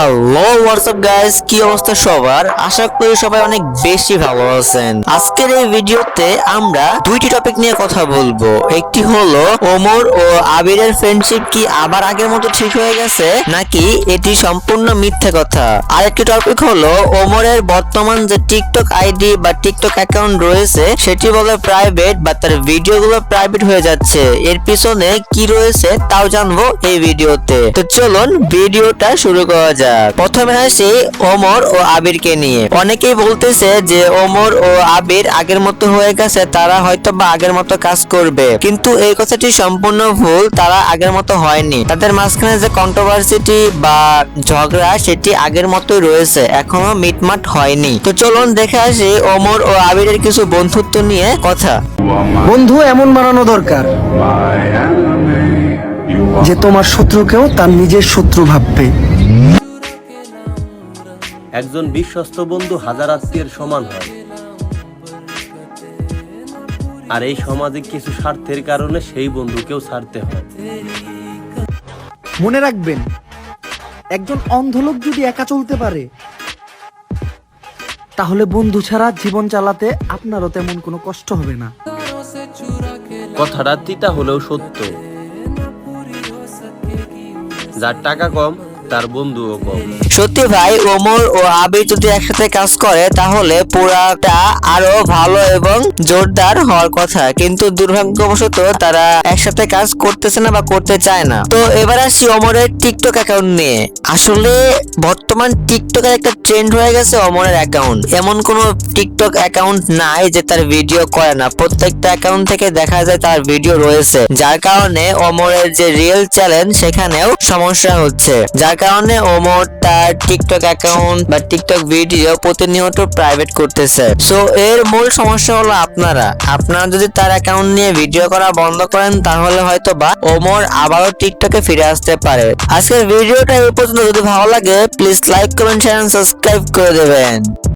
Hello WhatsApp guys কি অবস্থা সবার? আশা করি সবাই অনেক বেশি ভালো আছেন। আজকের এই ভিডিওতে আমরা দুইটি টপিক নিয়ে কথা বলব। একটি হলো, ওমর ও আবিরের ফ্রেন্ডশিপ কি আবার আগের মতো ঠিক হয়ে গেছে, নাকি এটি সম্পূর্ণ মিথ্যে কথা? আরেকটি টপিক হলো, ওমরের বর্তমান যে টিকটক আইডি বা টিকটক অ্যাকাউন্ট রয়েছে, সেটি বলে প্রাইভেট বা তার ভিডিওগুলো প্রাইভেট হয়ে যাচ্ছে। এর পিছনে কি রয়েছে, তাও জানব এই ভিডিওতে। তো চলুন, ভিডিওটা শুরু করা যাক। প্রথমে আসি ওমর ও আবিরকে নিয়ে। অনেকেই বলতেছে যে ওমর ও আবির আগের মতো হয়ে গেছে, তারা হয়তো বা আগের মতো কাজ করবে। কিন্তু এই কথাটি সম্পূর্ণ ভুল, তারা আগের মতো হয়নি। তাদের মাঝখানে যে কন্ট্রোভার্সিটি বা ঝগড়া, সেটি আগের মতোই রয়েছে, এখনও মিটমাট হয়নি। তো চলুন দেখে আসি ওমর ও আবিরের কিছু বন্ধুত্ব নিয়ে কথা। বন্ধু, এমন বানানো দরকার যে তোমার শত্রুকেও তার নিজের শত্রু ভাববে। একজন বিশ্বস্ত বন্ধু হাজার আত্মীয়ের সমান হয়। আর এই সমাজে কিছু স্বার্থের কারণে সেই বন্ধুকেও ছাড়তে হয়। মনে রাখবেন একজন অন্ধ লোক যদি একা চলতে পারে তাহলে বন্ধু ছাড়া জীবন চালাতে আপনারও তেমন কোনো কষ্ট হবে না। কথাটা তিতা হলেও সত্য। যার টাকা কম তার বন্ধুও কম। সত্যি ভাই, ওমর ও আবির যদি একসাথে কাজ করে, তাহলে পুরাটা আরও ভালো এবং জোরদার হওয়ার কথা। কিন্তু দুর্ভাগ্যবশত তারা একসাথে কাজ করতেছে না বা করতে চায় না। তো এবার আসি ওমরের টিকটক অ্যাকাউন্ট নিয়ে। আসলে বর্তমান টিকটকের একটা ট্রেন্ড হয়ে গেছে ওমরের অ্যাকাউন্ট এমন কোনো টিকটক অ্যাকাউন্ট নাই যে তার ভিডিও করে না। প্রত্যেকটা অ্যাকাউন্ট থেকে দেখা যায় তার ভিডিও রয়েছে। যার কারণে ওমরের যে রিয়েল চ্যালেঞ্জ সেখানেও সমস্যা হচ্ছে। যার কারণে ওমর তার টিকটক অ্যাকাউন্ট বা টিকটক ভিডিও প্রতিনিয়ত প্রাইভেট করতেছে। সো এর মূল সমস্যা হলো আপনারা। আপনারা যদি তার অ্যাকাউন্ট নিয়ে ভিডিও করা বন্ধ করেন, তাহলে হয়তো বা ওমর আবারও টিকটকে ফিরে আসতে পারে। আজকের ভিডিওটা এই পর্যন্ত। যদি ভালো লাগে please like comment share subscribe করে দেবেন।